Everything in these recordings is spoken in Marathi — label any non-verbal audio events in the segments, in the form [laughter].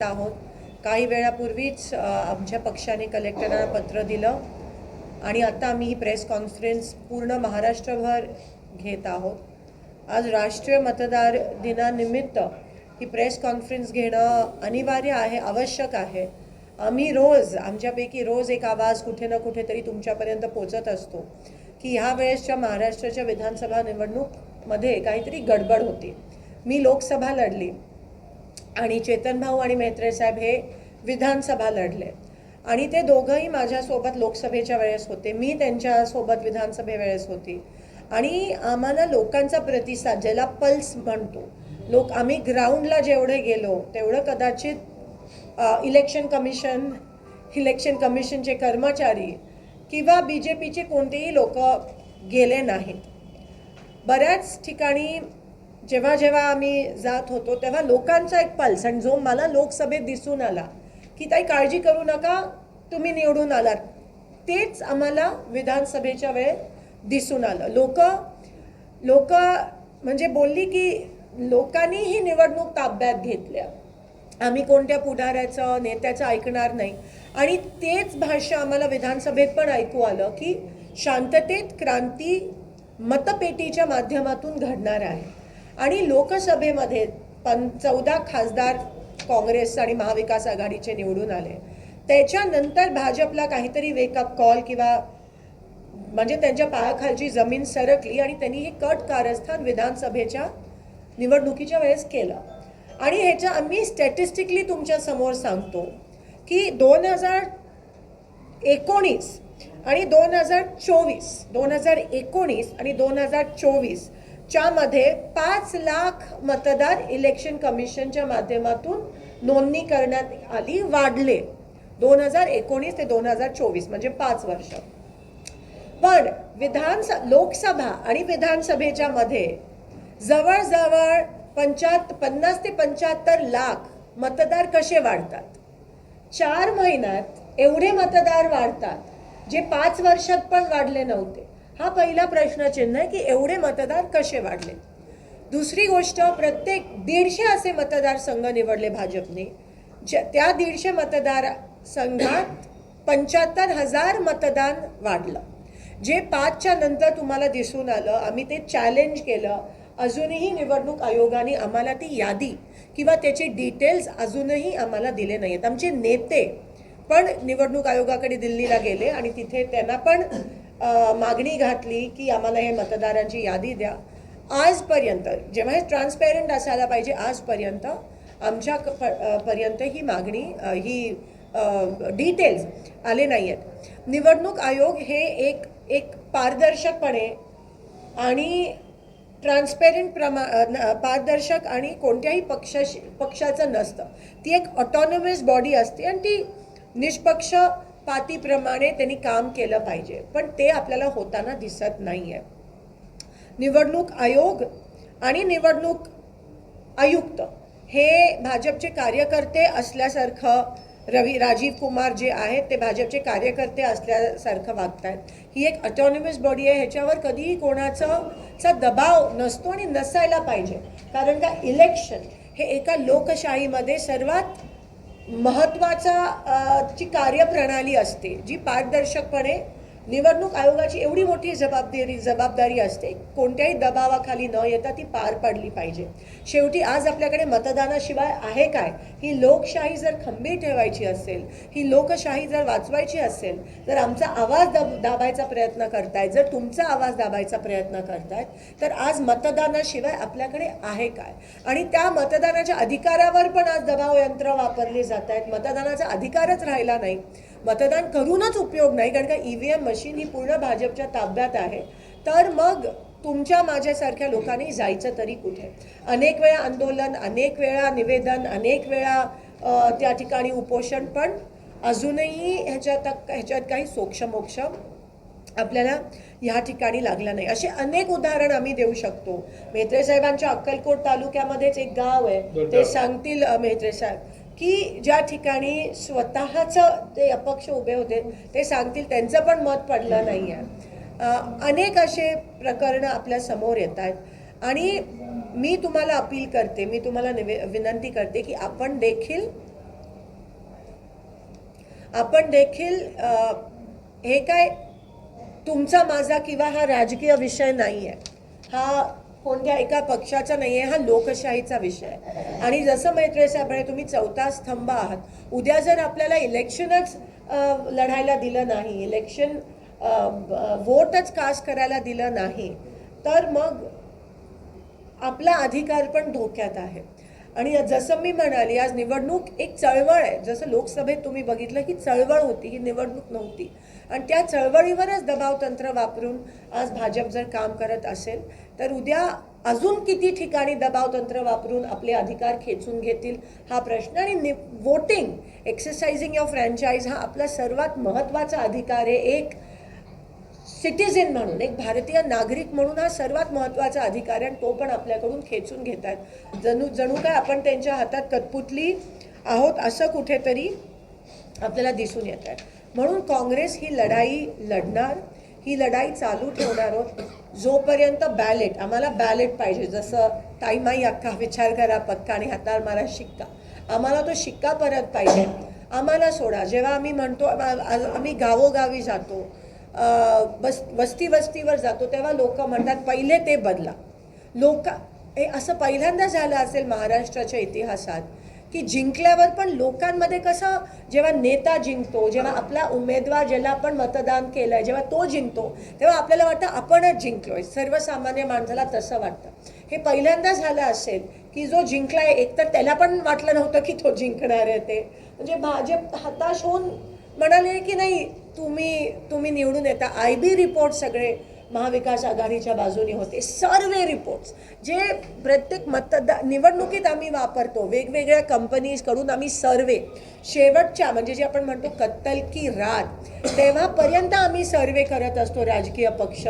आहोत. काही वेळापूर्वीच आमच्या पक्षाने कलेक्टरांना पत्र दिलं आणि आता आम्ही ही प्रेस कॉन्फरन्स पूर्ण महाराष्ट्रभर घेत आहोत. आज राष्ट्रीय मतदार दिनानिमित्त ही प्रेस कॉन्फरन्स घेणं अनिवार्य आहे आवश्यक आहे. आम्ही रोज आमच्यापैकी रोज एक आवाज कुठे ना कुठेतरी तुमच्यापर्यंत पोचत असतो की ह्या वेळेसच्या महाराष्ट्राच्या विधानसभा निवडणूकमध्ये काहीतरी गडबड होती. मी लोकसभा लढली. आणि चेतन भाऊ आणि मेत्रे साहेब हे विधानसभा लढले. आणि ते दोघंही माझ्यासोबत लोकसभेच्या वेळेस होते. मी त्यांच्यासोबत विधानसभे वेळेस होती. आणि आम्हाला लोकांचा प्रतिसाद ज्याला पल्स म्हणतो लोक आम्ही ग्राउंडला जेवढे गेलो तेवढं कदाचित इलेक्शन कमिशन इलेक्शन कमिशनचे कर्मचारी किंवा बी जे पीचे कोणतेही लोक गेले नाहीत. बऱ्याच ठिकाणी जेव्हा जेव्हा आम्ही जात होतो तेव्हा लोकांचा एक पल्स आणि जो मला लोकसभेत दिसून आला की ताई काळजी करू नका तुम्ही निवडून आलात. तेच आम्हाला विधानसभेच्या वेळेत दिसून आलं. लोक लोक म्हणजे बोलली की लोकांनी ही निवडणूक ताब्यात घेतल्या. आम्ही कोणत्या पुढाऱ्याचं नेत्याचं ऐकणार नाही. आणि तेच भाष्य आम्हाला विधानसभेत पण ऐकू आलं की शांततेत क्रांती मतपेटीच्या माध्यमातून घडणार आहे. आणि लोकसभेमध्ये पं चौदा खासदार काँग्रेस आणि महाविकास आघाडीचे निवडून आले. त्याच्यानंतर भाजपला काहीतरी वेकअप कॉल किंवा म्हणजे त्यांच्या पायाखालची जमीन सरकली आणि त्यांनी हे कट कारस्थान विधानसभेच्या निवडणुकीच्या वेळेस केलं. आणि ह्याच्या आम्ही स्टॅटिस्टिकली तुमच्यासमोर सांगतो की दोन हजार एकोणीस आणि दोन हजार चोवीस दोन हजार एकोणीस आणि दोन हजार चोवीस च्यामध्ये पाच लाख मतदार इलेक्शन कमिशनच्या माध्यमातून नोंदणी करण्यात आली वाढले. दोन हजार एकोणीस ते दोन हजार चोवीस म्हणजे पाच वर्ष. पण विधानस लोकसभा आणि विधानसभेच्या मध्ये जवळजवळ पंचाहत्तर पन्नास ते पंच्याहत्तर लाख मतदार कसे वाढतात? चार महिन्यात एवढे मतदार वाढतात जे पाच वर्षात पण वाढले नव्हते. हा पहिला प्रश्नचिन्ह आहे की एवढे मतदार कसे वाढले? दुसरी गोष्ट प्रत्येक दीडशे असे मतदारसंघ निवडले भाजपने. ज्या त्या दीडशे मतदार संघात पंच्याहत्तर हजार मतदान वाढलं. जे पाचच्या नंतर तुम्हाला दिसून आलं आम्ही ते चॅलेंज केलं. अजूनही निवडणूक आयोगाने आम्हाला ती यादी किंवा त्याचे डिटेल्स अजूनही आम्हाला दिले नाही आहेत आमचे नेते पण निवडणूक आयोगाकडे दिल्लीला गेले आणि तिथे त्यांना पण मागणी घातली की आम्हाला हे मतदारांची यादी द्या. आजपर्यंत जेव्हा हे ट्रान्सपेरंट असायला पाहिजे आजपर्यंत आमच्या क- पर्यंत ही मागणी ही डिटेल्स आले नाही आहेत निवडणूक आयोग हे एक एक पारदर्शकपणे आणि ट्रान्सपेरंट प्रमा न- पारदर्शक आणि कोणत्याही पक्षाशी पक्षाचं नसतं. ती एक ऑटॉनॉमस बॉडी असते आणि ती निष्पक्ष पातीप्रमाणे त्यांनी काम केलं पाहिजे. पण ते आपल्याला होताना दिसत नाही आहे निवडणूक आयोग आणि निवडणूक आयुक्त हे भाजपचे कार्यकर्ते असल्यासारखं रवी राजीव कुमार जे आहेत ते भाजपचे कार्यकर्ते असल्यासारखं वागत आहेत ही एक ऑटॉनॉमस बॉडी आहे. ह्याच्यावर कधीही कोणाचा चा दबाव नसतो आणि नसायला पाहिजे. कारण का इलेक्शन हे एका लोकशाहीमध्ये सर्वात महत्त्वाचा ची कार्यप्रणाली असते जी पारदर्शकपणे निवडणूक आयोगाची एवढी मोठी जबाबदारी जबाबदारी असते कोणत्याही दबावाखाली न येता ती पार पडली पाहिजे. शेवटी आज आपल्याकडे मतदानाशिवाय आहे काय? ही लोकशाही जर खंबी ठेवायची असेल ही लोकशाही जर वाचवायची असेल तर आमचा आवाज दब दाबायचा प्रयत्न करतायत. जर तुमचा आवाज दाबायचा प्रयत्न करतायत तर आज मतदानाशिवाय आपल्याकडे आहे काय? आणि त्या मतदानाच्या अधिकारावर पण आज दबाव यंत्र वापरली जात आहेत मतदानाचा अधिकारच राहिला नाही. मतदान करूनच उपयोग नाही कारण का ई व्ही एम मशीन ही पूर्ण भाजपच्या ताब्यात आहे. तर मग तुमच्या माझ्यासारख्या लोकांनी जायचं तरी कुठे? अनेक वेळा आंदोलन अनेक वेळा निवेदन अनेक वेळा त्या ठिकाणी उपोषण पण अजूनही ह्याच्यात ह्याच्यात काही सोक्षमोक्ष आपल्याला ह्या ठिकाणी लागलं नाही. असे अनेक उदाहरण आम्ही देऊ शकतो. मेत्रे साहेबांच्या अक्कलकोट तालुक्यामध्येच एक गाव आहे. ते सांगतील अ, मेत्रे साहेब. की ज्या ठिकाणी स्वतःचं जे अपक्ष उभे होते ते सांगतील त्यांचं पण मत पडलं नाही आहे अनेक असे प्रकरणं आपल्यासमोर येत आहेत आणि मी तुम्हाला अपील करते मी तुम्हाला निवे विनंती करते की आपण देखील आपण देखील हे काय तुमचा माझा किंवा हा राजकीय विषय नाही आहे हा कोणत्या एका पक्षाचा नाही आहे हा लोकशाहीचा विषय. आहे आणि जसं मैत्रिणी साहेब तुम्ही चौथा स्तंभ आहात उद्या जर आपल्याला इलेक्शनच लढायला दिलं नाही इलेक्शन वोटच कास्ट करायला दिलं नाही तर मग आपला अधिकार पण धोक्यात आहे. आणि जसं मी म्हणाली आज निवडणूक एक चळवळ आहे. जसं लोकसभेत तुम्ही बघितलं ही चळवळ होती ही निवडणूक नव्हती. आणि त्या चळवळीवरच दबाव तंत्र वापरून आज भाजप जर काम करत असेल तर उद्या अजून किती ठिकाणी दबाव तंत्र वापरून आपले अधिकार खेचून घेतील हा प्रश्न आणि नि वोटिंग एक्सरसाइजिंग ऑफ फ्रँचाईज हा आपला सर्वात महत्त्वाचा अधिकार आहे. एक सिटिझन म्हणून एक भारतीय नागरिक म्हणून हा सर्वात महत्त्वाचा अधिकार आहे आणि तो पण आपल्याकडून खेचून घेत आहेत. जणू जणू काय आपण त्यांच्या हातात कठपुतली आहोत असं कुठेतरी आपल्याला दिसून येत आहे. म्हणून काँग्रेस ही लढाई लढणार ही लढाई चालू ठेवणार आहोत जोपर्यंत बॅलेट आम्हाला बॅलेट पाहिजे जसं ताईमाई अख्खा विचार करा पक्का आणि हातावर मारा शिक्का. आम्हाला तो शिक्का परत पाहिजे. आम्हाला सोडा. जेव्हा आम्ही म्हणतो आम्ही गावोगावी जातो बस वस्ती वस्तीवर जातो तेव्हा लोक म्हणतात पहिले ते बदला. लोक हे असं पहिल्यांदा झालं असेल महाराष्ट्राच्या इतिहासात की जिंकल्यावर पण लोकांमध्ये कसं जेव्हा नेता जिंकतो जेव्हा आपला उमेदवार ज्याला आपण मतदान केलंय जेव्हा तो जिंकतो तेव्हा आपल्याला वाटतं आपणच जिंकलोय. सर्वसामान्य माणसाला तसं वाटतं. हे पहिल्यांदा झालं असेल की जो जिंकलाय एक तर त्याला पण वाटलं नव्हतं की तो जिंकणार आहे ते. म्हणजे भाजप हताश होऊन म्हणाले की नाही तुम्ही तुम्ही निवडून येता. आय बी रिपोर्ट सगळे महाविकास आघाडीच्या बाजूने होते. सर्वे रिपोर्ट्स जे प्रत्येक मतदार निवडणुकीत आम्ही वापरतो वेगवेगळ्या कंपनीजकडून आम्ही सर्वे. शेवटच्या म्हणजे जे आपण म्हणतो कत्तल की रात तेव्हापर्यंत आम्ही सर्वे करत असतो राजकीय पक्ष.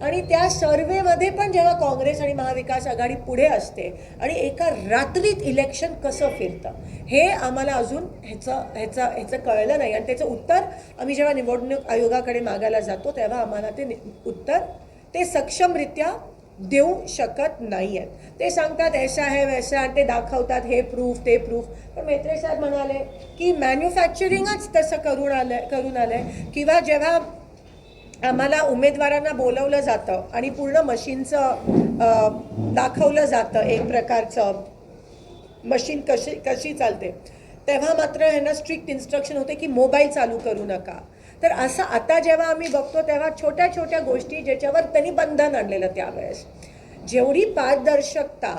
आणि त्या सर्वेमध्ये पण जेव्हा काँग्रेस आणि महाविकास आघाडी पुढे असते आणि एका रात्रीत इलेक्शन कसं फिरतं हे आम्हाला अजून ह्याचं ह्याचं ह्याचं कळलं नाही. आणि त्याचं उत्तर आम्ही जेव्हा निवडणूक आयोगाकडे मागायला जातो तेव्हा आम्हाला ते नि- उत्तर ते सक्षमरित्या देऊ शकत नाही आहेत ते सांगतात ऐसा है वैसा आणि ते दाखवतात हे प्रूफ ते प्रूफ पण मैत्रे साहेब म्हणाले की मॅन्युफॅक्चरिंगच तसं करून आलं करून आलं आहे किंवा जेव्हा आम्हाला उमेदवारांना बोलवलं जातं आणि पूर्ण मशीनचं दाखवलं जातं एक प्रकारचं. मशीन कशी कशी चालते. तेव्हा मात्र ह्यांना स्ट्रिक्ट इन्स्ट्रक्शन होते की मोबाईल चालू करू नका. तर असं आता जेव्हा आम्ही बघतो तेव्हा छोट्या छोट्या गोष्टी ज्याच्यावर त्यांनी बंधन आणलेलं त्यावेळेस. जेवढी पारदर्शकता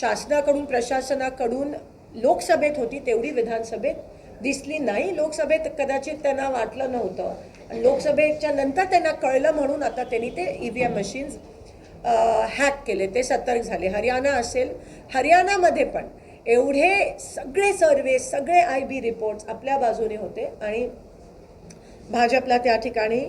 शासनाकडून प्रशासनाकडून लोकसभेत होती तेवढी विधानसभेत दिसली नाही. लोकसभेत कदाचित त्यांना वाटलं नव्हतं. लोकसभेच्या नंतर त्यांना कळलं म्हणून आता त्यांनी ते E V M machines hack केले. ते सतर्क झाले. हरियाणा असेल हरियाणामध्ये पण एवढे सगळे सर्वे सगळे आय बी रिपोर्ट्स आपल्या बाजूने होते आणि भाजपला त्या ठिकाणी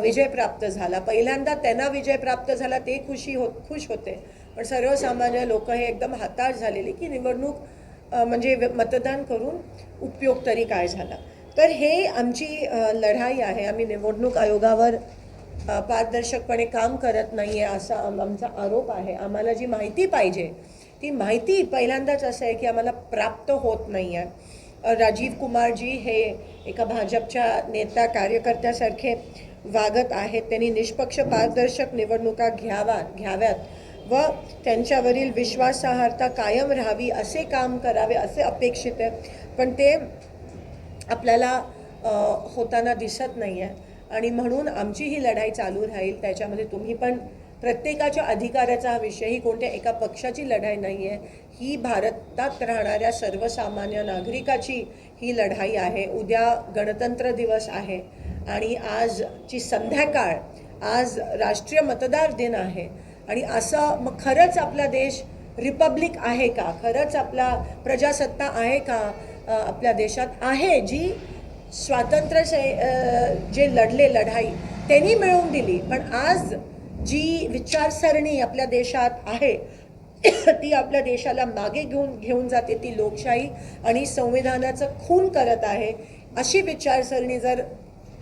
विजय प्राप्त झाला. पहिल्यांदा त्यांना विजय प्राप्त झाला ते खुशी हो खुश होते. पण सर्वसामान्य लोक हे एकदम हताश झालेले की निवडणूक म्हणजे मतदान करून उपयोग तरी काय झाला? तर हे आमची लढाई आहे. आम्ही निवडणूक आयोगावर पारदर्शकपणे काम करत नाही आहे असा आमचा आरोप आहे. आम्हाला जी माहिती पाहिजे ती माहिती पहिल्यांदाच असं आहे की आम्हाला प्राप्त होत नाही आहे राजीव कुमारजी हे एका भाजपच्या नेता कार्यकर्त्यासारखे वागत आहेत. त्यांनी निष्पक्ष पारदर्शक निवडणुका घ्यावा घ्याव्यात व त्यांच्यावरील विश्वासार्हता कायम राहावी असे काम करावे असे अपेक्षित आहे. पण ते आपल्याला होताना दिसत नाही आहे आणि म्हणून आमची ही लढाई चालू राहील त्याच्यामध्ये तुम्ही पण प्रत्येकाच्या अधिकाराचा हा विषय ही कोणत्या एका पक्षाची लढाई नाही आहे ही भारतात राहणाऱ्या सर्वसामान्य नागरिकाची ही लढाई आहे. उद्या गणतंत्र दिवस आहे आणि आजची संध्याकाळ आज राष्ट्रीय मतदार दिन आहे. आणि असं मग खरंच आपला देश रिपब्लिक आहे का? खरंच आपला प्रजासत्ता आहे का? आपल्या देशात आहे जी स्वातंत्र्य जे लढले लढाई त्यांनी मिळवून दिली. पण आज जी विचारसरणी आपल्या देशात आहे [coughs] ती आपल्या देशाला मागे घेऊन घेऊन जाते ती लोकशाही आणि संविधानाचं खून करत आहे अशी विचारसरणी जर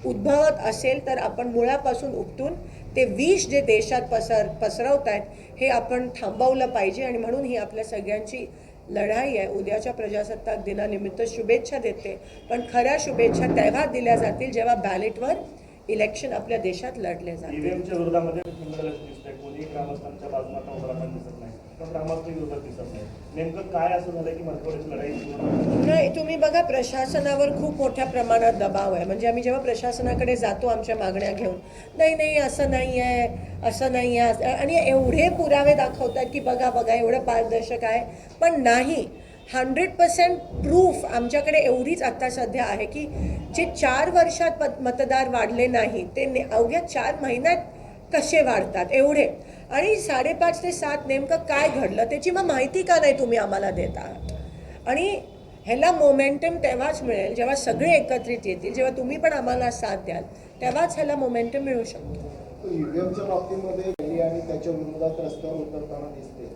उद्भवत असेल तर आपण मुळापासून उपटून ते विष जे देशात पसर पसरवत आहेत हे आपण थांबवलं पाहिजे आणि म्हणून ही आपल्या सगळ्यांची लढाई आहे. उद्याच्या प्रजासत्ताक दिनानिमित्त शुभेच्छा देते. पण खऱ्या शुभेच्छा तेव्हा दिल्या जातील जेव्हा बॅलेटवर इलेक्शन आपल्या देशात लढले जातील. पण नाही विरोधात दिसत नाही नेमकं काय असं झालं की मराठवाड्याची लढाई नाही तुम्ही बघा प्रशासनावर खूप मोठ्या प्रमाणात दबाव आहे. म्हणजे आम्ही जेव्हा प्रशासनाकडे जातो आमच्या मागण्या घेऊन नाही नाही असं नाही आहे असं नाही आहे आणि एवढे पुरावे दाखवतात की बघा बघा एवढं पारदर्शक आहे. पण नाही हंड्रेड पर्सेंट प्रूफ आमच्याकडे एवढीच आत्ता सध्या आहे की जे चार वर्षात पत मतदार वाढले नाही ते अवघ्या चार महिन्यात कसे वाढतात? एवढे. आणि साडेपाच ते सात नेमकं काय घडलं? त्याची मग माहिती का नाही तुम्ही आम्हाला देत आहात? आणि ह्याला मोमेंटम तेव्हाच मिळेल जेव्हा सगळे एकत्रित येतील जेव्हा तुम्ही पण आम्हाला साथ द्याल तेव्हाच ह्याला मोमेंटम मिळू शकतो. ईव्हीएमच्या बाबतीमध्ये आणि त्याच्या विरोधात रस्त्यावर उतरताना दिसते.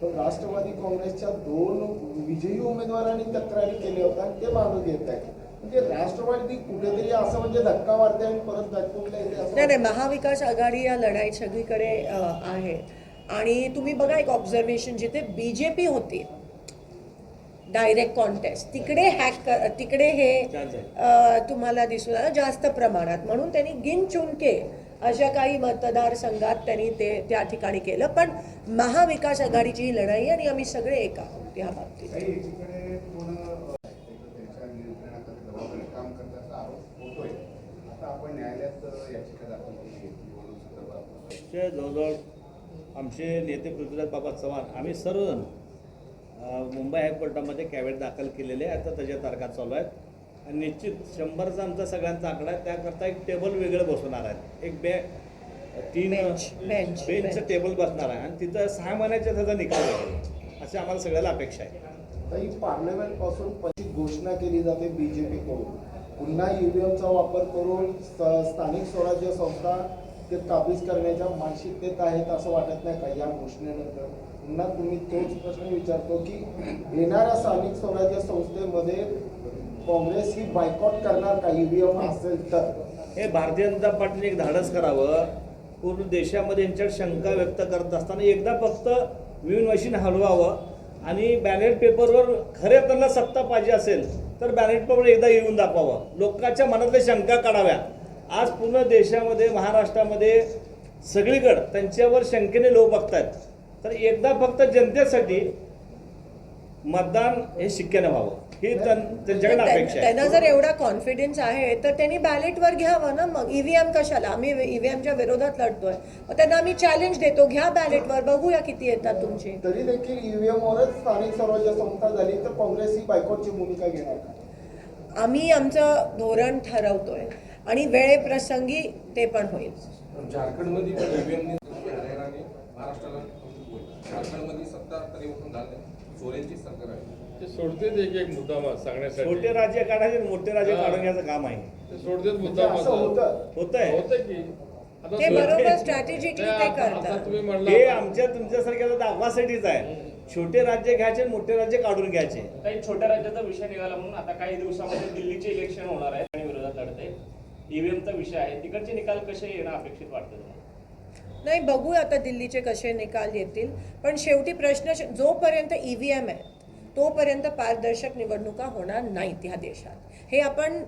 पण राष्ट्रवादी काँग्रेसच्या दोन विजयी उमेदवारांनी तक्रारी केल्या होत्या ते मागे घेत आहेत. म्हणजे राष्ट्रवादी कुठेतरी असं म्हणजे धक्का मारते आणि परत धक्कूनला येते असं नाही नाही महाविकास आघाडी या लढाई सगळीकडे आहे. आणि तुम्ही बघा एक ऑब्झर्वेशन जिथे बी जे पी होती डायरेक्ट कॉन्टेस्ट तिकडे हॅक तिकडे हे तुम्हाला दिसून आलं जास्त प्रमाणात. म्हणून त्यांनी गिन चुनके अशा काही मतदारसंघात त्यांनी ते त्या ठिकाणी केलं. पण महाविकास आघाडीची ही लढाई आणि आम्ही सगळे एक आहोत या बाबतीत काही एकीकडे पूर्ण त्यांच्या नियंत्रणाखाली जबाबदारी काम करण्याचा आरोप होतोय आता आपण न्यायालयात याचिका दाखल केली आहे निवडणूक आमचे जवळजवळ आमचे नेते पृथ्वीराज बाबा चव्हाण आम्ही सर्वजण मुंबई हायकोर्टामध्ये कॅवेट दाखल केलेले आहे आता त्याच्या तारखा चालू आहेत. आणि निश्चित शंभरचा आमचा सगळ्यांचा आकडा आहे. त्याकरता एक टेबल वेगळं बसवणार आहेत. एक बे तीन बेंचचं bench. टेबल बसणार आहे. आणि तिथं सहा महिन्याच्या त्याचा निकाल लागेल. अशी आम्हाला सगळ्याला अपेक्षा आहे. काही पार्लमेंटपासून पहिली घोषणा केली जाते बीजेपी कडून. पुन्हा ईव्हीएमचा वापर करून स्थानिक स्वराज्य संस्था ते काबीज करण्याच्या मानसिकतेत आहेत असं वाटत नाही का? या घोषणेनंतर. पुन्हा तुम्ही तोच प्रश्न विचारतो की येणाऱ्या स्थानिक स्वराज्य संस्थेमध्ये काँग्रेस ही बायकॉट करणार का? ईव्हीएम असेल तर. हे भारतीय जनता पार्टीने एक धाडस करावं. पूर्ण देशामध्ये यांच्यावर शंका व्यक्त करत असताना एकदा फक्त विन मशीन हलवावं आणि बॅलेट पेपरवर खऱ्या त्यांना सत्ता पाहिजे असेल तर बॅलेट पेपर एकदा येऊन दाखवावं. लोकांच्या मनातल्या शंका काढाव्या आज पूर्ण देशामध्ये महाराष्ट्रामध्ये सगळीकडं त्यांच्यावर शंकेने लोक बघतायत. तर एकदा फक्त जनतेसाठी मतदान हे शिक्क्यानं व्हावं. ही त्यां- त्यांच्याकडे अपेक्षा आहे. त्यांना जर एवढा कॉन्फिडन्स आहे तर त्यांनी बॅलेटवर घ्यावं ना मग. ईव्हीएम कशाला? आम्ही ईव्हीएमच्या विरोधात लढतोय. मग त्यांना आम्ही चॅलेंज देतो. घ्या बॅलेटवर बघूया किती येतात तुमची. तरी देखील ईव्हीएम वरच स्थानिक स्वराज्य संस्था झाली तर काँग्रेस ही बायकॉटची भूमिका घेणार आम्ही आमचं धोरण ठरवतोय. आणि वेळेप्रसंगी ते पण होईल. छोटे राज्य काढायचे मोठे राज्य. काढून घ्यायचं काम आहे. ते सोडतेच म्हणजे मुद्दा असं. होतं. होत आहे होतं की. आता ते बरोबर स्ट्रॅटेजिकली नाही, ते करतात. हे आमच्या तुमच्यासारख्या दाखवासाठीच आहे. छोटे राज्य घ्यायचे मोठे राज्य काढून घ्यायचे. काही छोट्या राज्याचा विषय निघाला म्हणून आता काही दिवसामध्ये दिल्लीचे इलेक्शन होणार आहे ईव्हीएमचा विषय आहे. तिकडचे निकाल कसे येणं अपेक्षित वाटतं नाही बघू आता दिल्लीचे कसे निकाल येतील. पण शेवटी प्रश्न जोपर्यंत ई व्ही एम आहे तोपर्यंत पारदर्शक निवडणुका होणार नाहीत ह्या देशात. हे आपण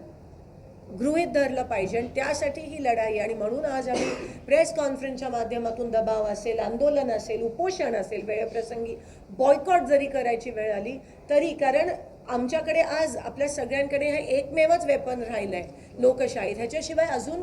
गृहित धरलं पाहिजे आणि त्यासाठी ही लढाई आणि म्हणून आज आम्ही प्रेस कॉन्फरन्सच्या माध्यमातून दबाव असेल आंदोलन असेल उपोषण असेल वेळप्रसंगी बॉयकॉट जरी करायची वेळ आली तरी कारण आमच्याकडे आज आपल्या सगळ्यांकडे हे एकमेवच वेपन राहिलं आहे लोकशाही ह्याच्याशिवाय अजून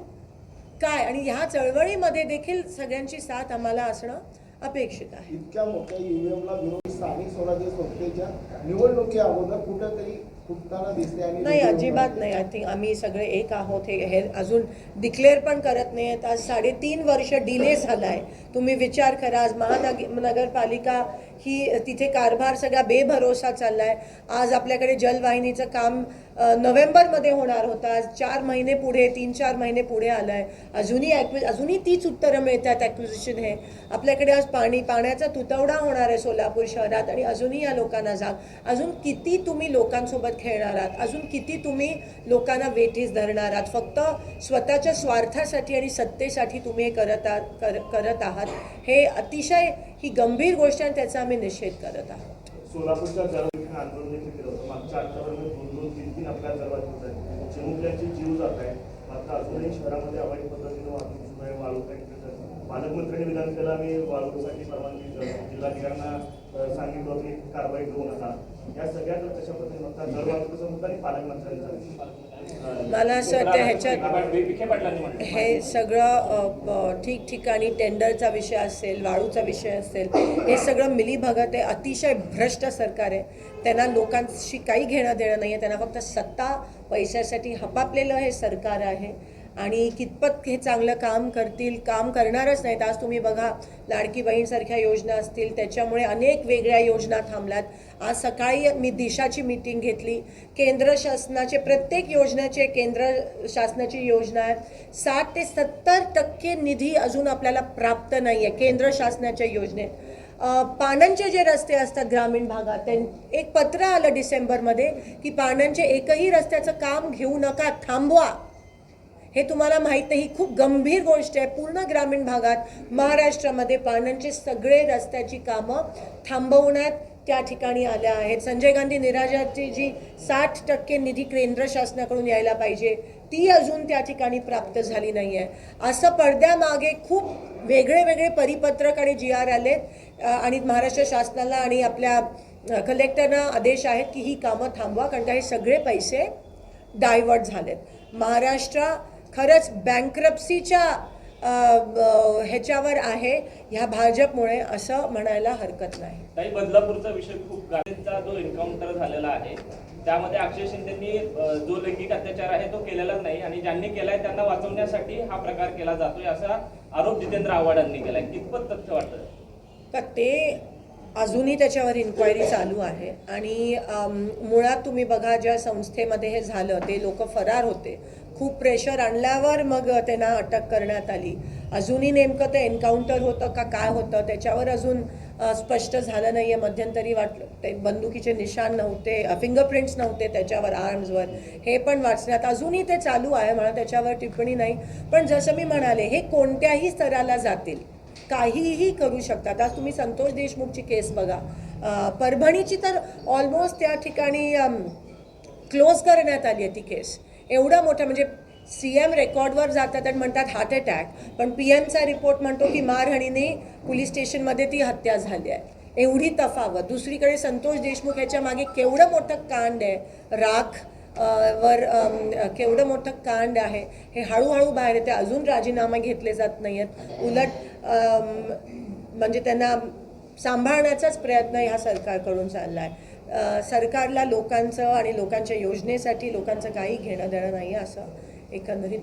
काय? आणि ह्या चळवळीमध्ये देखील सगळ्यांची साथ आम्हाला असणं अपेक्षित आहे. इतक्या मोठ्या ईव्हीएमला विरोध स्थानिक स्वराज्य संस्थेच्या निवडणुकी अगोदर कुठेतरी नाही अजिबात नाही. आय थिंक आम्ही सगळे एक आहोत. हे हे अजून डिक्लेअर पण करत नाही आहेत. आज साडेतीन वर्ष डिले झाला आहे तुम्ही विचार करा आज महानग नगरपालिका ही तिथे कारभार सगळा बेभरोसा चालला आहे आज आपल्याकडे जलवाहिनीचं काम नोव्हेंबरमध्ये होणार होता. चार महिने पुढे तीन चार महिने पुढे आलं आहे अजूनही ॲक्वि अजूनही तीच उत्तरं मिळतात ॲक्विजिशन हे. आपल्याकडे आज पाणी पाण्याचा तुतवडा होणार आहे सोलापूर शहरात आणि अजूनही या लोकांना जाग. अजून किती तुम्ही लोकांसोबत खेळणार आहात? अजून किती तुम्ही लोकांना वेठीस धरणार आहात? फक्त स्वतःच्या स्वार्थासाठी आणि सत्तेसाठी तुम्ही हे करत आहात कर- करत आहात. हे अतिशय ही गंभीर गोष्ट आणि त्याचा आम्ही निषेध करत आहोत. सोलापूरच्या जळगाव आंदोलन देखील केलं होतं मागच्या आठवड्यामध्ये दोन दोन तीन तीन अपघात जळगावात होत आहेत चिमुकल्यांचे जीव जात आहे अजूनही शहरामध्ये अवैध पद्धतीने वाहतूक सुरू आहे वाळू पालकमंत्र्यांनी विधान केलं आम्ही वाळूसाठी परवानगी. जिल्हाधिकाऱ्यांना सांगितलं होतं की कारवाई करू नका. या सगळ्या जर कशा पद्धतीने बघता जर वाहतुकीचा मुद्दा आणि पालकमंत्र्यांचा मला असं वाटतं ह्याच्यात हे सगळं ठिकठिकाणी टेंडरचा विषय असेल वाळूचा विषय असेल हे सगळं मिलीभगत आहे. अतिशय भ्रष्ट सरकार आहे. त्यांना लोकांशी काही घेणं देणं नाही आहे त्यांना फक्त सत्ता पैशासाठी हपापलेलं हे सरकार आहे. आणि कितपत हे चांगलं काम करतील काम करणारच नाहीत. आज तुम्ही बघा लाडकी बहीणसारख्या योजना असतील त्याच्यामुळे अनेक वेगळ्या योजना थांबल्यात. आज सकाळी मी दिशाची मीटिंग घेतली. केंद्र शासनाचे प्रत्येक योजनेचे केंद्र शासनाची योजना आहे. साठ ते सत्तर टक्के निधी अजून आपल्याला प्राप्त नाही आहे केंद्र शासनाच्या योजनेत. पानांचे जे रस्ते असतात ग्रामीण भागात त्यां एक पत्र आलं डिसेंबरमध्ये की पानांचे एकही रस्त्याचं काम घेऊ नका थांबवा. हे तुम्हाला माहीत नाही ही खूप गंभीर गोष्ट आहे. पूर्ण ग्रामीण भागात महाराष्ट्रामध्ये पाण्याचे सगळे रस्त्याची कामं थांबवण्यात त्या ठिकाणी आल्या आहेत. संजय गांधी निराजाची जी साठ टक्के निधी केंद्र शासनाकडून यायला पाहिजे ती अजून त्या ठिकाणी प्राप्त झाली नाही आहे असं पडद्यामागे खूप वेगळे वेगळे परिपत्रक आणि जी आर आलेत आणि महाराष्ट्र शासनाला आणि आपल्या कलेक्टरना आदेश आहेत की ही कामं थांबवा कारण का हे सगळे पैसे डायवर्ट झालेत. महाराष्ट्र खरंच बँक्रप्सीच्या ह्याच्यावर आहे ह्या भाजपमुळे असं म्हणायला हरकत नाही. काही बदलापूरचा विषय खूप गाडीचा जो एन्काउंटर झालेला आहे त्यामध्ये अक्षय शिंदेनी जो लैंगिक अत्याचार आहे तो केलेलाच नाही आणि ज्यांनी केलाय त्यांना वाचवण्यासाठी हा प्रकार केला जातोय असा आरोप जितेंद्र आव्हाडांनी केलाय. कितपत तथ्य वाटतं? का ते अजूनही त्याच्यावर इन्क्वायरी चालू आहे. आणि मुळात तुम्ही बघा ज्या संस्थेमध्ये हे झालं ते लोक फरार होते. खूप प्रेशर आणल्यावर मग त्यांना अटक करण्यात आली. अजूनही नेमकं ते एन्काउंटर होतं का काय होतं त्याच्यावर अजून स्पष्ट झालं नाही आहे मध्यंतरी वाटलं ते बंदुकीचे निशाण नव्हते फिंगरप्रिंट्स नव्हते त्याच्यावर आर्म्सवर हे पण वाचण्यात अजूनही ते चालू आहे म्हणा त्याच्यावर टिप्पणी नाही. पण जसं मी म्हणाले हे कोणत्याही स्तराला जातील. काहीही करू शकतात. आज तुम्ही संतोष देशमुखची केस बघा. परभणीची तर ऑलमोस्ट त्या ठिकाणी क्लोज करण्यात आली आहे ती केस. एवढं मोठं म्हणजे सी एम रेकॉर्डवर जातात आणि म्हणतात हार्ट अटॅक पण पी एमचा रिपोर्ट म्हणतो की मारहाणीने पोलीस स्टेशनमध्ये ती हत्या झाली आहे. एवढी तफावत. दुसरीकडे संतोष देशमुख याच्या मागे केवढं मोठं कांड आहे. राख वर केवढं मोठं कांड आहे हे हळूहळू बाहेर येते. अजून राजीनामे घेतले जात नाही आहेत उलट म्हणजे त्यांना सांभाळण्याचाच प्रयत्न ह्या सरकारकडून चालला आहे सरकारला लोकांचं आणि लोकांच्या योजनेसाठी लोकांचं काही घेणं देणं नाही आहे असं एकंदरीत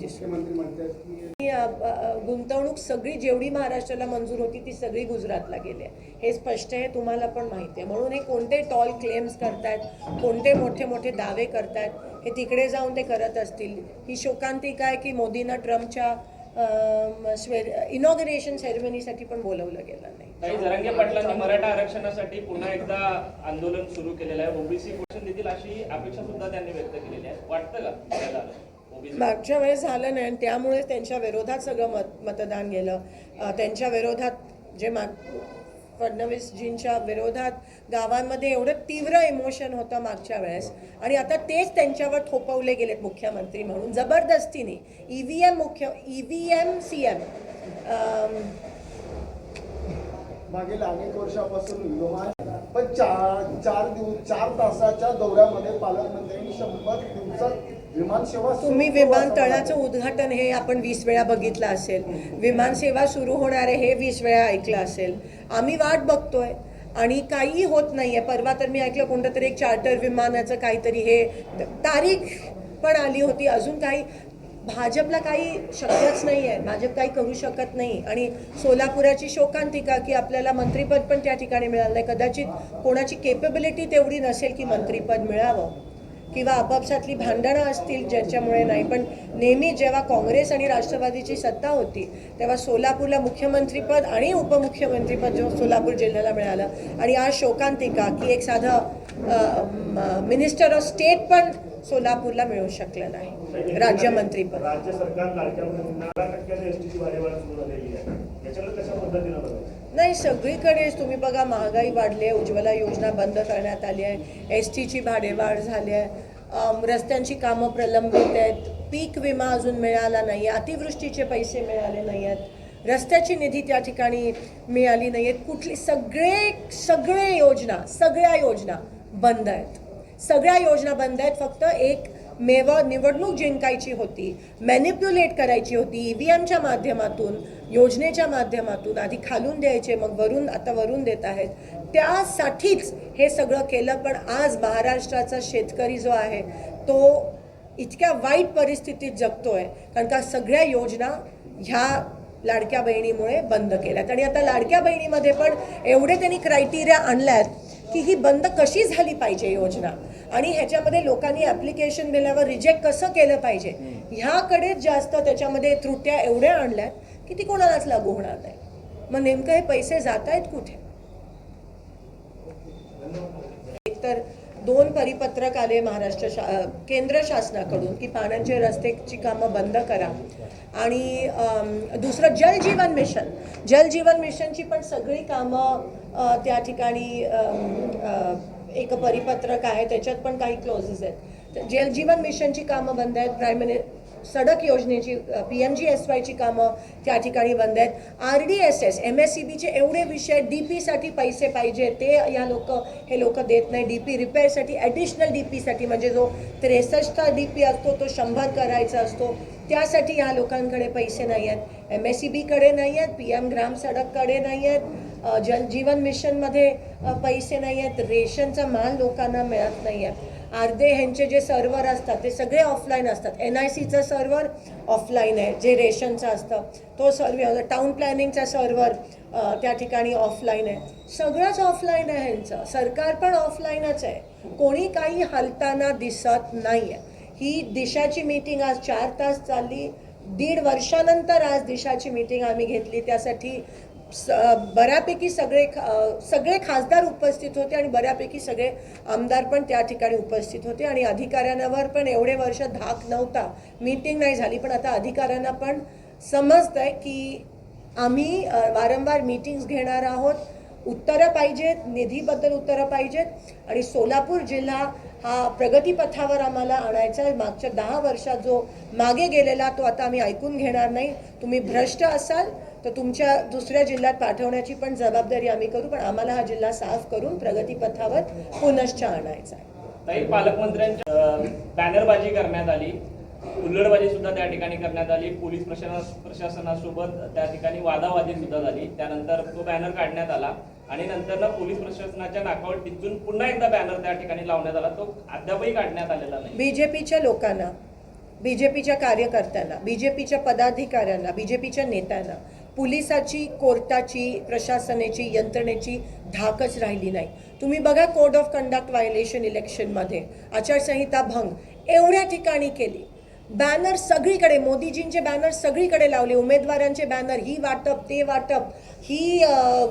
अ, गुंतवणूक सगळी जेवढी महाराष्ट्राला मंजूर होती ती सगळी गुजरातला गेली आहे. हे स्पष्ट आहे तुम्हाला पण माहिती आहे. म्हणून हे कोणते टॉल क्लेम्स करतायत कोणते मोठे मोठे दावे करतायत हे तिकडे जाऊन ते करत असतील. ही शोकांतिका आहे की मोदींना ट्रम्पच्या इनॉग्रेशन सेरेमनीसाठी पण बोलवलं गेलं नाही. काही जरांगे पाटलांनी मराठा आरक्षणासाठी पुन्हा एकदा आंदोलन सुरू केलेलं आहे. ओबीसी देतील अशी अपेक्षा सुद्धा त्यांनी व्यक्त केलेली आहे. वाटतं का? मागच्या वेळेस झालं नाही आणि त्यामुळेच त्यांच्या विरोधात सगळं मत मतदान गेलं. त्यांच्या विरोधात जे माग फडणवीसजींच्या विरोधात गावांमध्ये एवढं तीव्र इमोशन होतं मागच्या वेळेस. आणि आता तेच त्यांच्यावर थोपवले गेलेत मुख्यमंत्री म्हणून जबरदस्तीने. ई व्ही एम मुख्य E V M C M मागील अनेक वर्षापासून विद्यमान पण चार चार दिवस चार तासाच्या दौऱ्यामध्ये पालकमंत्र्यांनी शंभर दिवसात तुम्ही विमानतळाचं. उद्घाटन हे आपण वीस वेळा बघितलं असेल. विमानसेवा सुरू होणार आहे हे वीस वेळा ऐकलं असेल. आम्ही वाट बघतोय. आणि काही होत नाहीये. परवा तर मी ऐकलं कोणतं तरी एक चार्टर विमानाचं काहीतरी हे. तारीख पण आली होती. अजून काही भाजपला काही शक्यच नाही आहे भाजप काही करू शकत नाही. आणि सोलापुराची शोकांतिका की आपल्याला मंत्रिपद पण त्या ठिकाणी मिळालं नाही. कदाचित कोणाची केपेबिलिटी तेवढी नसेल की मंत्रिपद मिळावं. किंवा आपापसातली भांडणं असतील ज्याच्यामुळे नाही. पण नेहमी जेव्हा काँग्रेस आणि राष्ट्रवादीची सत्ता होती तेव्हा सोलापूरला मुख्यमंत्रीपद आणि उपमुख्यमंत्रीपद जो सोलापूर जिल्ह्याला मिळालं. आणि आज शोकांतिका की एक साधं मिनिस्टर ऑफ स्टेट पण सोलापूरला मिळू शकलं नाही. राज्यमंत्रीपद राज्य सरकार नाही सगळीकडेच तुम्ही बघा महागाई वाढली आहे उज्ज्वला योजना बंद करण्यात आली आहे एस टीची भाडेवाढ झाली आहे रस्त्यांची कामं प्रलंबित आहेत पीक विमा अजून मिळाला नाही आहे अतिवृष्टीचे पैसे मिळाले नाही आहेत रस्त्याची निधी त्या ठिकाणी मिळाली नाही आहेत कुठली सगळे सगळे योजना सगळ्या योजना बंद आहेत. सगळ्या योजना बंद आहेत फक्त एक मेव निवडणूक जिंकायची होती मॅनिप्युलेट करायची होती ई व्ही एमच्या माध्यमातून योजनेच्या माध्यमातून आधी खालून द्यायचे मग वरून आता वरून देत आहेत. त्यासाठीच हे सगळं केलं पण आज महाराष्ट्राचा शेतकरी जो आहे तो इतक्या वाईट परिस्थितीत जगतोय कारण का सगळ्या योजना ह्या लाडक्या बहिणीमुळे बंद केल्यात. आणि आता लाडक्या बहिणीमध्ये पण एवढे त्यांनी क्रायटेरिया आणल्यात की ही बंद कशी झाली पाहिजे योजना? आणि ह्याच्यामध्ये लोकांनी ॲप्लिकेशन दिल्यावर रिजेक्ट कसं केलं पाहिजे? ह्याकडेच जास्त त्याच्यामध्ये त्रुट्या एवढ्या आणल्यात की ती कोणालाच लागू होणार नाही. मग नेमकं हे पैसे जात आहेत कुठे? एकतर दोन परिपत्रक आले महाराष्ट्र शा केंद्र शासनाकडून की पाण्याचे रस्त्याची कामं बंद करा. आणि दुसरं जल जीवन मिशन. जल जीवन मिशनची पण सगळी कामं त्या ठिकाणी एक परिपत्रक आहे त्याच्यात पण काही क्लॉजेस आहेत. तर जल जीवन मिशनची कामं बंद आहेत प्राईम मिनि सडक योजनेची पी एम जी एस वायची कामं त्या ठिकाणी बंद आहेत. R D S S M S C बीचे एवढे विषय डी पीसाठी पैसे पाहिजे ते या लोक हे लोक देत नाही. डी पी रिपेअरसाठी ॲडिशनल डी पीसाठी म्हणजे जो त्रेसष्टचा डी पी असतो तो शंभर करायचा असतो त्यासाठी ह्या लोकांकडे पैसे नाही आहेत. एम एस सी बीकडे नाही आहेत पी एम ग्राम सडककडे नाही आहेत. जलजीवन जल जीवन मिशनमध्ये पैसे नाही आहेत रेशनचा माल लोकांना मिळत नाही आहे अर्धे ह्यांचे जे सर्व्हर असतात ते सगळे ऑफलाईन असतात. एन आय सीचं सर्व्हर ऑफलाईन आहे जे रेशनचं असतं. तो सर्व टाऊन प्लॅनिंगचा सर्व्हर त्या ठिकाणी ऑफलाईन आहे. सगळंच ऑफलाईन आहे ह्यांचं. सरकार पण ऑफलाईनच आहे. कोणी काही हलताना दिसत नाही आहे ही दिशाची मीटिंग आज चार तास चालली. दीड वर्षानंतर आज दिशाची मीटिंग आम्ही घेतली. त्यासाठी स बऱ्यापैकी सगळे सगळे खासदार उपस्थित होते आणि बऱ्यापैकी सगळे आमदार पण त्या ठिकाणी उपस्थित होते आणि अधिकाऱ्यांवर पण एवढे वर्ष धाक नव्हता. मीटिंग नाही झाली पण आता अधिकाऱ्यांना पण समजतं आहे की आम्ही वारंवार मीटिंग्स घेणार आहोत. उत्तरं पाहिजेत निधीबद्दल उत्तरं पाहिजेत आणि सोलापूर जिल्हा हा प्रगतीपथावर आम्हाला आणायचा आहे. मागच्या दहा वर्षात जो मागे गेलेला तो आता आम्ही ऐकून घेणार नाही. तुम्ही भ्रष्ट असाल तर तुमच्या दुसऱ्या जिल्ह्यात पाठवण्याची पण जबाबदारी आम्ही करू पण आम्हाला हा जिल्हा साफ करून प्रगतीपथावर पुनश्च आणायचा आहे. काही पालकमंत्र्यांच्या बॅनरबाजी करण्यात आली हुल्लडबाजी सुद्धा त्या ठिकाणी करण्यात आली पोलीस प्रशासना प्रशासनासोबत त्या ठिकाणी वादावादी सुद्धा झाली. त्यानंतर तो बॅनर काढण्यात आला आणि नंतर ना पोलीस प्रशासनाच्या नाकावर टिचून पुन्हा एकदा बॅनर त्या ठिकाणी लावण्यात आला. तो अद्यापही काढण्यात आलेला नाही. बीजेपीच्या लोकांना बीजेपीच्या कार्यकर्त्यांना बीजेपीच्या पदाधिकाऱ्यांना बीजेपीच्या नेत्यांना पोलिसाची कोर्टाची प्रशासनाची यंत्रणेची धाकच राहिली नाही. तुम्ही बघा कोड ऑफ कंडक्ट व्हायलेशन इलेक्शनमध्ये आचारसंहिता भंग एवढ्या ठिकाणी केली. बॅनर सगळीकडे मोदीजींचे बॅनर सगळीकडे लावले उमेदवारांचे बॅनर ही वाटप ते वाटप ही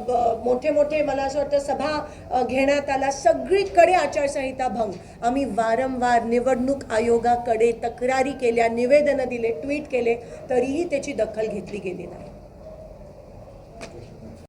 ब- मोठे मोठे मला असं वाटतं सभा घेण्यात आला सगळीकडे आचारसंहिता भंग. आम्ही वारंवार निवडणूक आयोगाकडे तक्रारी केल्या निवेदनं दिले ट्विट केले तरीही त्याची दखल घेतली गेली नाही.